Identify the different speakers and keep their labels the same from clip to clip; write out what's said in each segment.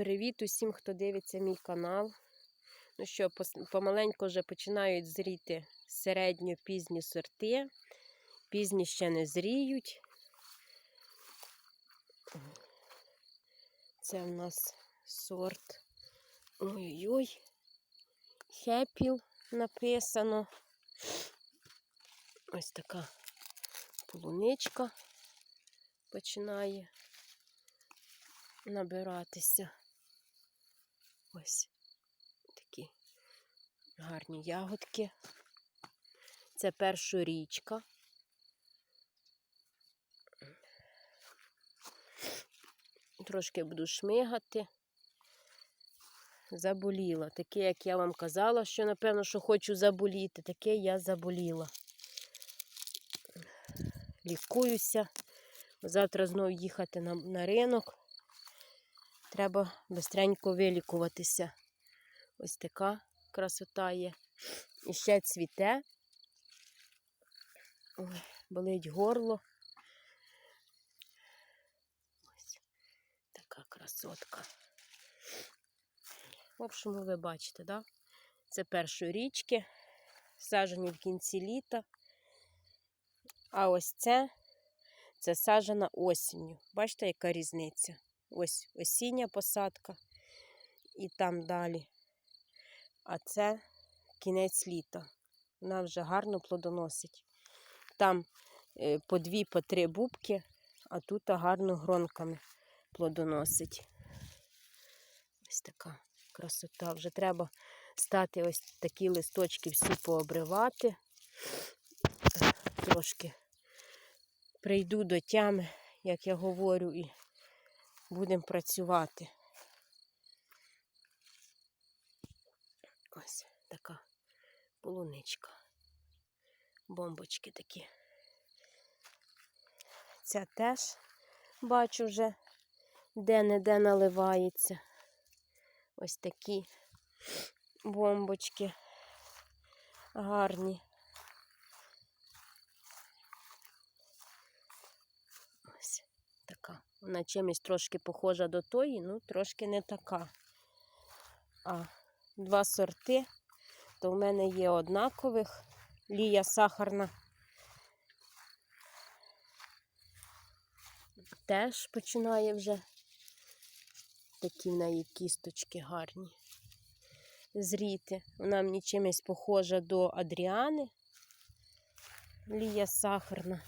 Speaker 1: Привіт усім, хто дивиться мій канал. Ну що, помаленьку вже починають зріти середньо-пізні сорти. Пізні ще не зріють. Це в нас сорт. Ой-ой-ой. Хепіл написано. Ось така полуничка починає набиратися. Ось такі гарні ягодки. Це першорічка. Трошки буду шмигати. Заболіла. Таке, як я вам казала, що, напевно, що хочу заболіти, таке я заболіла. Лікуюся. Завтра знову їхати на, на ринок. Треба бистренько вилікуватися. Ось така красота є. І ще цвіте. Ой, болить горло. Ось така красотка. В общем, ви бачите, да? Це першої річки, саджені в кінці літа. А ось це, це саджена осінню. Бачите, яка різниця? Ось осіння посадка і там далі. А це кінець літа. Вона вже гарно плодоносить. Там е, по дві, по три бубки, а тут гарно гронками плодоносить. Ось така красота. Вже треба стати ось такі листочки всі пообривати. Трошки прийду до тями, як я говорю, і будемо працювати. Ось така полуничка. Бомбочки такі. Ця теж бачу вже де-не-де наливається. Ось такі бомбочки гарні. Ось така. Вона чимось трошки похожа до тої, ну трошки не така. А два сорти, то в мене є однакових. Лія сахарна. Теж починає вже такі в неї кісточки гарні. Зріти. Вона мені чимось похожа до Адріани. Лія сахарна.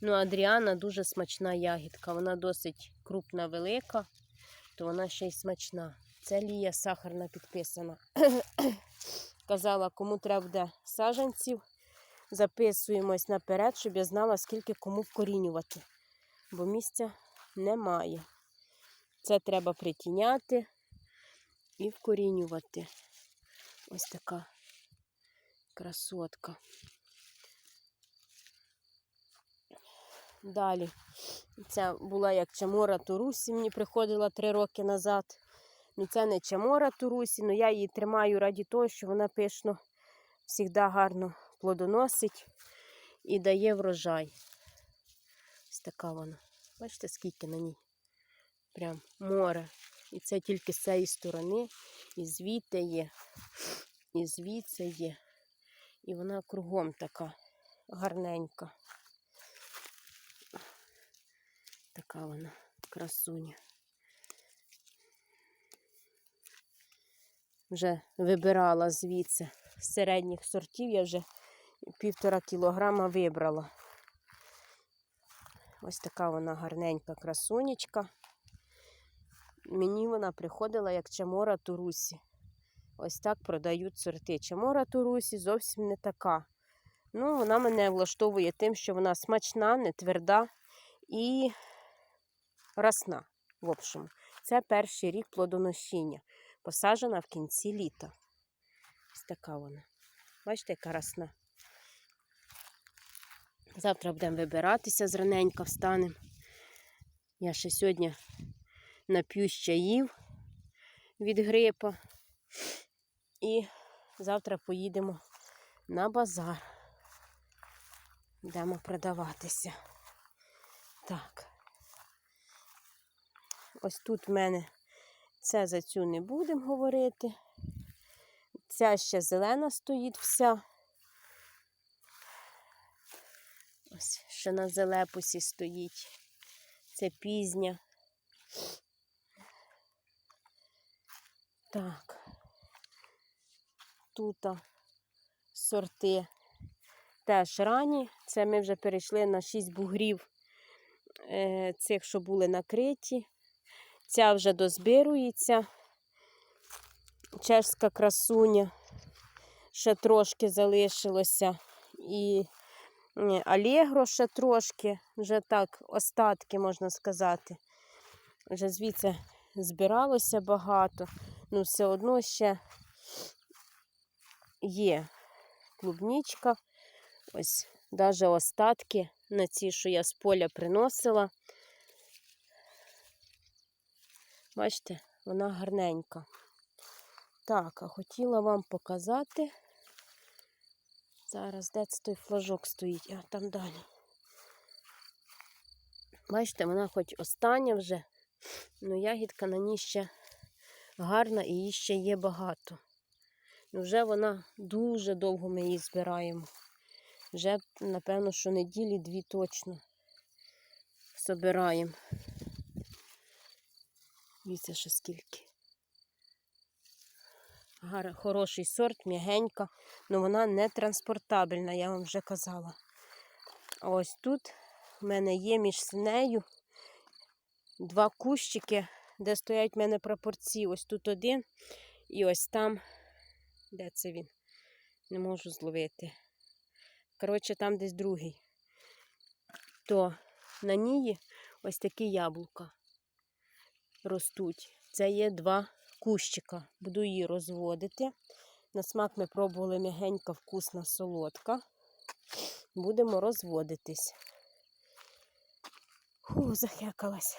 Speaker 1: Ну, Адріана дуже смачна ягідка. Вона досить крупна, велика, то вона ще й смачна. Це Лія сахарна підписана. Казала, кому треба буде саджанців, записуємось наперед, щоб я знала, скільки кому вкорінювати. Бо місця немає. Це треба притіняти і вкорінювати. Ось така красотка. Далі. Це була як Чамора Турусі, мені приходила три роки назад. Ну, це не Чамора Турусі, але я її тримаю раді того, що вона пишно завжди гарно плодоносить і дає врожай. Ось така вона. Бачите, скільки на ній? Прям море. І це тільки з цієї сторони. І звідти є, і звідси є. І вона кругом така гарненька. Така вона красуня. Вже вибирала звідси з середніх сортів, я вже півтора кілограма вибрала. Ось така вона гарненька красунечка. Мені вона приходила як Чамора Турусі. Ось так продають сорти. Чамора Турусі зовсім не така. Ну, вона мене влаштовує тим, що вона смачна, не тверда і росна. В общем, це перший рік плодоношіння. Посаджена в кінці літа. Ось така вона. Бачите, яка росна. Завтра будемо вибиратися, зраненько встанемо. Я ще сьогодні нап'ю чаїв від грипа. І завтра поїдемо на базар. Йдемо продаватися. Так. Ось тут в мене Це за цю не будемо говорити. Ця ще зелена стоїть вся. Ось ще на зелепусі стоїть. Це пізня. Так. Тут сорти теж ранні. Це ми вже перейшли на 6 бугрів е, цих, що були накриті. Ця вже дозбирується. Чешська красуня. Ще трошки залишилося. І Алегро ще трошки, вже так, остатки, можна сказати. Вже звідси збиралося багато. Ну, все одно ще є клубнічка. Ось навіть остатки на ці, що я з поля приносила. Бачите, вона гарненька. Так, а хотіла вам показати. Зараз де це той флажок стоїть, а там далі. Бачите, вона хоч остання вже, але ягідка на ній ще гарна і її ще є багато. Ну, вже вона дуже довго ми її збираємо. Вже, напевно, що неділі дві точно збираємо. Дивіться, ще скільки. Гар, хороший сорт, м'ягенька, але вона не транспортабельна, я вам вже казала. А ось тут в мене є між нею два кущики, де стоять в мене пропорції. Ось тут один і ось там, де це він? Не можу зловити. Коротше, там десь другий. То на ній ось такі яблука ростуть. Це є два кущика. Буду її розводити. На смак ми пробували м'ягенька, вкусна, солодка. Будемо розводитись. Фу, захекалась.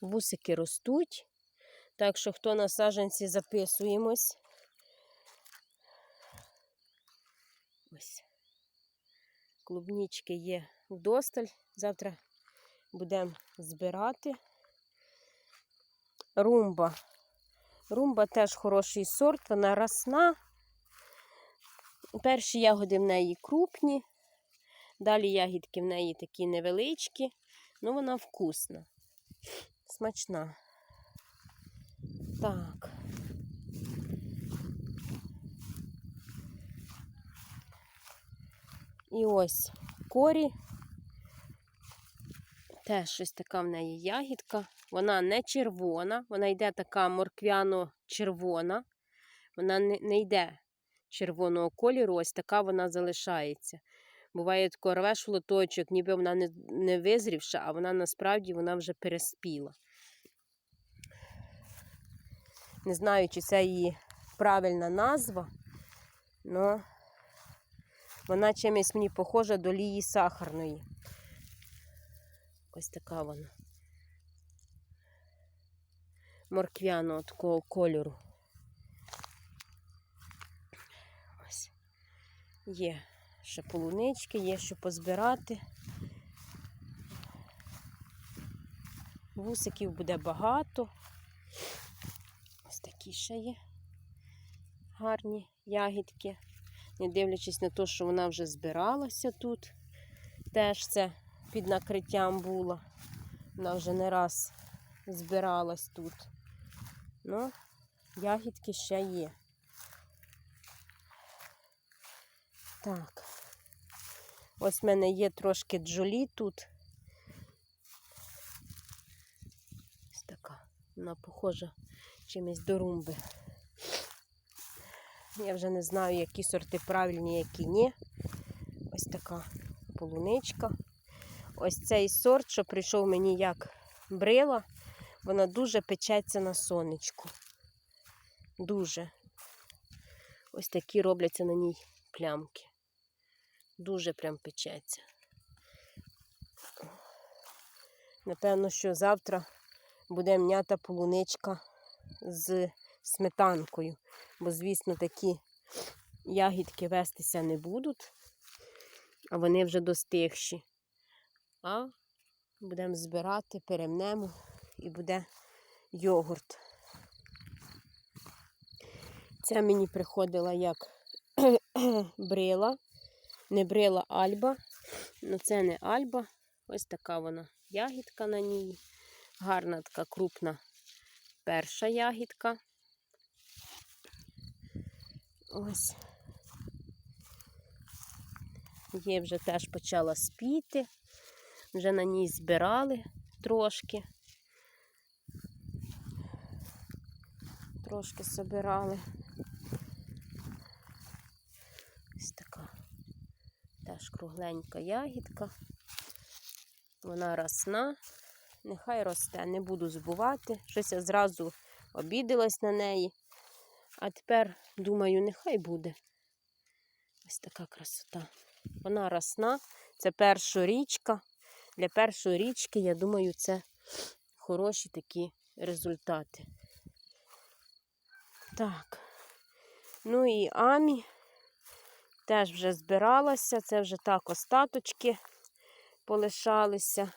Speaker 1: Вусики ростуть. Так що, хто на саджанці записуємось. Ось. Клубнічки є вдосталь. Завтра будемо збирати. Румба. Румба теж хороший сорт, вона росна. Перші ягоди в неї крупні, далі ягідки в неї такі невеличкі, ну вона вкусна, смачна. Так. І ось корі. Теж щось така в неї ягідка. Вона не червона, вона йде така морквяно-червона. Вона не, не йде червоного кольору, ось така вона залишається. Буває, тако рвеш в лоточок, ніби вона не, не визрівша, а вона насправді вона вже переспіла. Не знаю, чи це її правильна назва, але вона чимось мені похожа до лії сахарної. Ось така вона. Морквяного такого кольору. Ось. Є ще полунички, є що позбирати. Вусиків буде багато. Ось такі ще є гарні ягідки. Не дивлячись на те, що вона вже збиралася тут. Теж це під накриттям була. Вона вже не раз збиралась тут. Ну, ягідки ще є. Так. Ось в мене є трошки джолі тут. Ось така. Вона похожа чимось до румби. Я вже не знаю, які сорти правильні, які ні. Ось така полуничка. Ось цей сорт, що прийшов мені як брила, вона дуже печеться на сонечку. Дуже. Ось такі робляться на ній плямки. Дуже прям печеться. Напевно, що завтра буде м'ята полуничка з сметанкою, бо, звісно, такі ягідки вестися не будуть, а вони вже достигші. А будемо збирати, перемнемо і буде йогурт. Ця мені приходила як брила. Не брила альба. Ну це не альба. Ось така вона ягідка на ній. Гарна така крупна перша ягідка. Ось. Є вже теж почала спіти. Вже на ній збирали трошки. Трошки собирали. Ось така теж кругленька ягідка. Вона росна. Нехай росте, не буду збувати. Щось я зразу обідалась на неї. А тепер, думаю, нехай буде. Ось така красота. Вона росна. Це перша річка. Для першої річки, я думаю, це хороші такі результати. Так. Ну і Амі теж вже збиралася. Це вже так остаточки полишалися.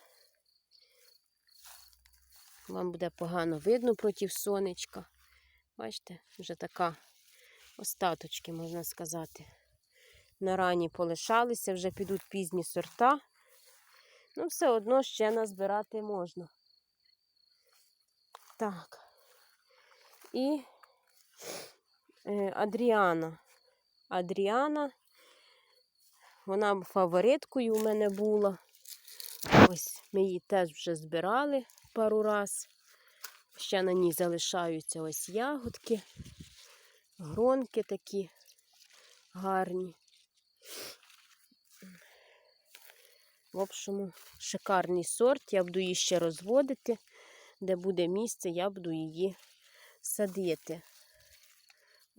Speaker 1: Вам буде погано видно проти сонечка. Бачите, вже така остаточки, можна сказати. На рані полишалися, вже підуть пізні сорта. Ну, все одно ще назбирати можна. Так. І е, Адріана. Адріана, вона фавориткою у мене була. Ось ми її теж вже збирали пару раз. Ще на ній залишаються ось ягодки, гронки такі гарні. В общому, шикарний сорт. Я буду її ще розводити. Де буде місце, я буду її садити.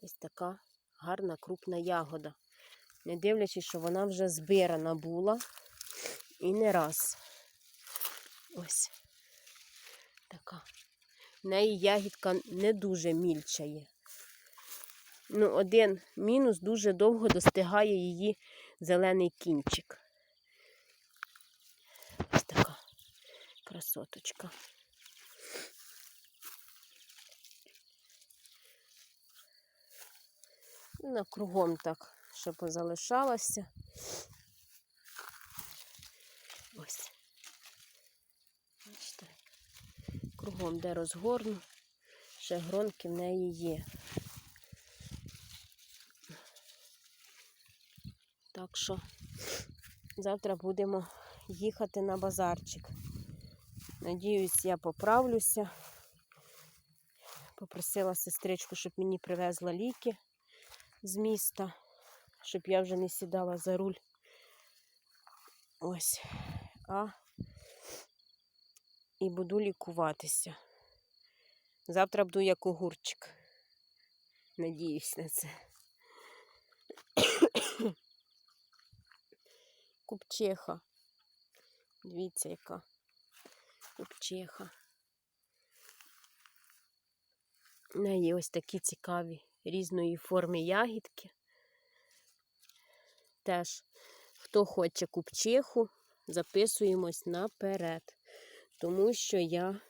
Speaker 1: Ось така гарна крупна ягода. Не дивлячись, що вона вже збирана була і не раз. Ось така. В неї ягідка не дуже мільчає. Ну, один мінус дуже довго достигає її зелений кінчик. Ось така красоточка. На кругом так, щоб залишалося. Ось. Бачите, кругом де розгорну, ще гронки в неї є. Так що завтра будемо їхати на базарчик. Надіюсь, я поправлюся. Попросила сестричку, щоб мені привезла ліки з міста, щоб я вже не сідала за руль. Ось. А і буду лікуватися. Завтра буду як огурчик. Надіюсь на це. Купчеха. Дивіться, яка купчеха. В неї ось такі цікаві різної форми ягідки. Теж, хто хоче купчиху, записуємось наперед. Тому що я,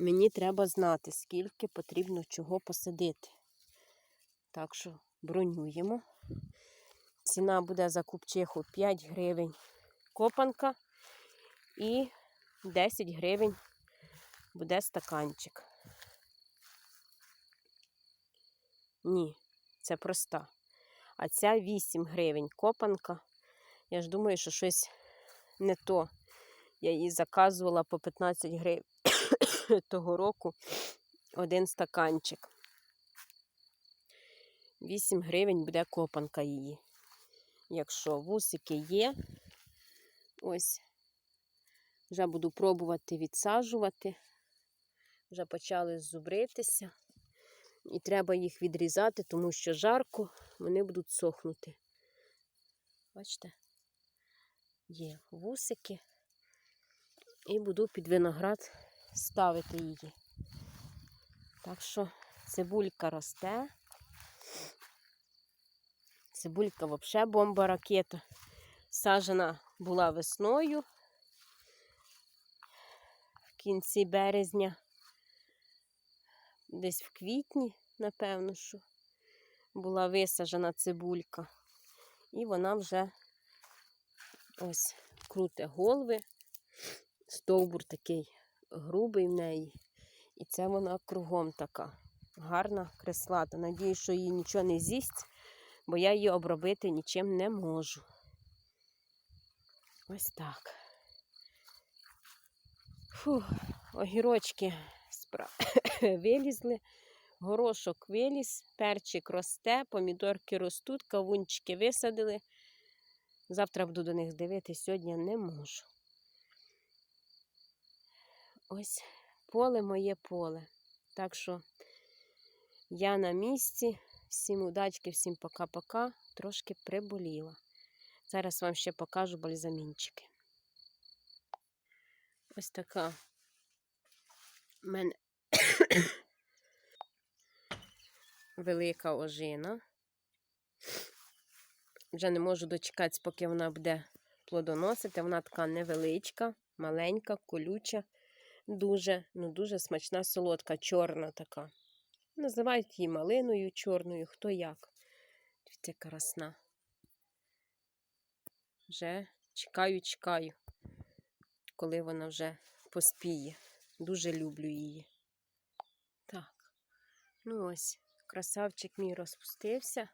Speaker 1: мені треба знати, скільки потрібно чого посадити. Так що бронюємо. Ціна буде за купчиху 5 гривень копанка і 10 гривень буде стаканчик. Ні, це проста. А ця 8 гривень копанка. Я ж думаю, що щось не то. Я її заказувала по 15 гривень того року один стаканчик. 8 гривень буде копанка її. Якщо вусики є, ось, вже буду пробувати відсаджувати. Вже почали зубритися. І треба їх відрізати, тому що жарко, вони будуть сохнути. Бачите? Є вусики. І буду під виноград ставити її. Так що цибулька росте. Цибулька взагалі бомба ракета. Сажена була весною. Кінці березня, десь в квітні, напевно, що була висаджена цибулька. І вона вже ось круте голови. Стовбур такий грубий в неї. І це вона кругом така гарна, креслата. Надіюсь, що її нічого не з'їсть, бо я її обробити нічим не можу. Ось так. Фух, огірочки спра... вилізли, горошок виліз, перчик росте, помідорки ростуть, кавунчики висадили. Завтра буду до них дивитися, сьогодні не можу. Ось поле моє поле. Так що я на місці. Всім удачки, всім пока-пока. Трошки приболіла. Зараз вам ще покажу бальзамінчики. Ось така в мене велика ожина. Вже не можу дочекатися, поки вона буде плодоносити. Вона така невеличка, маленька, колюча, дуже, ну дуже смачна, солодка, чорна така. Називають її малиною чорною, хто як. Дивіться, красна. Вже чекаю, чекаю, коли вона вже поспіє. Дуже люблю її. Так, ну ось, красавчик мій розпустився.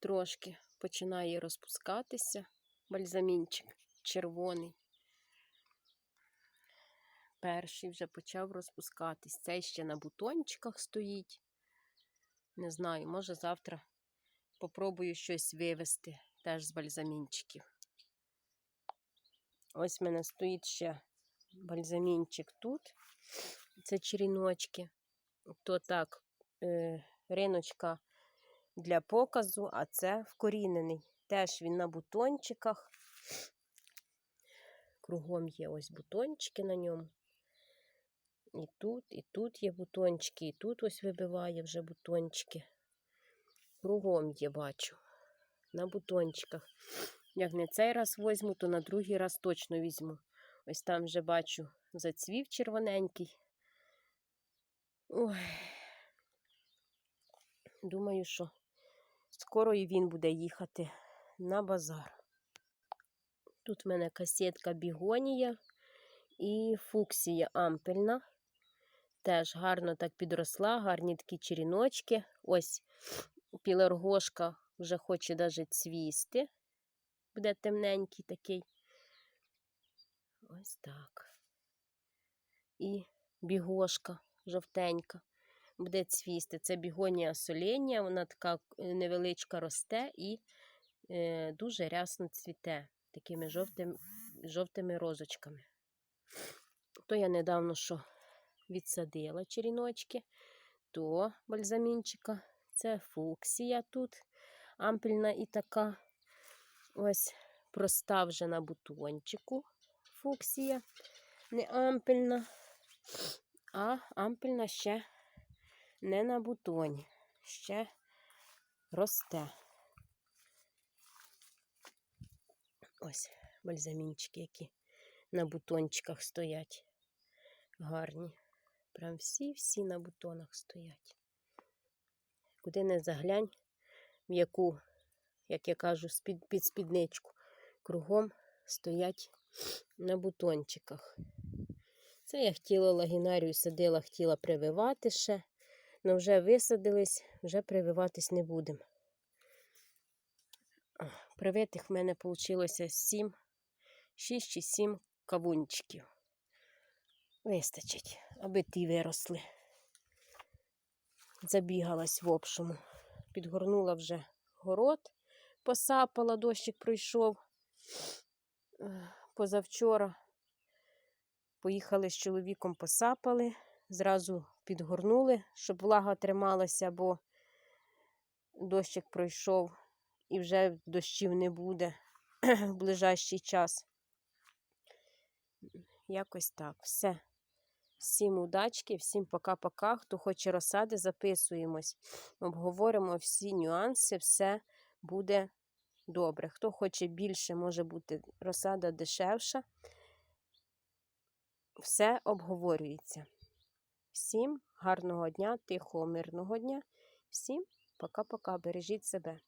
Speaker 1: Трошки починає розпускатися. Бальзамінчик червоний. Перший вже почав розпускатись. Цей ще на бутончиках стоїть. Не знаю, може завтра попробую щось вивести теж з бальзамінчиків. Ось в мене стоїть ще бальзамінчик тут. Це черіночки. То так, е, риночка для показу, а це вкорінений. Теж він на бутончиках. Кругом є ось бутончики на ньому. І тут, і тут є бутончики, і тут ось вибиває вже бутончики. Кругом є, бачу. На бутончиках. Як не цей раз возьму, то на другий раз точно візьму. Ось там вже бачу зацвів червоненький. Ой. Думаю, що скоро і він буде їхати на базар. Тут в мене касетка бігонія і фуксія ампельна. Теж гарно так підросла, гарні такі черіночки. Ось пілергошка вже хоче навіть цвісти. Буде темненький такий. Ось так. І бігошка жовтенька. Буде цвісти. Це бігонія соління, вона така е, невеличка росте і е, дуже рясно цвіте такими жовтими, жовтими розочками. То я недавно що відсадила черіночки, то бальзамінчика. Це фуксія тут, ампельна і така. Ось проста вже на бутончику фуксія, не ампельна, а ампельна ще не на бутоні, ще росте. Ось бальзамінчики, які на бутончиках стоять. Гарні. Прям всі-всі на бутонах стоять. Куди не заглянь, в яку, як я кажу, під спідничку, кругом стоять на бутончиках. Це я хотіла лагінарію садила, хотіла прививати ще, але вже висадились, вже прививатись не будемо. Привитих в мене вийшло 7, 6 чи 7 кавунчиків. Вистачить, аби ті виросли. Забігалась в общому. Підгорнула вже город, посапала, дощик пройшов позавчора. Поїхали з чоловіком, посапали, зразу підгорнули, щоб влага трималася, бо дощик пройшов і вже дощів не буде в ближайший час. Якось так. Все. Всім удачки, всім пока-пока. Хто хоче розсади, записуємось. Обговоримо всі нюанси, все буде добре. Хто хоче більше, може бути розсада дешевша. все обговорюється. Всім гарного дня, тихого, мирного дня. Всім пока-пока. Бережіть себе.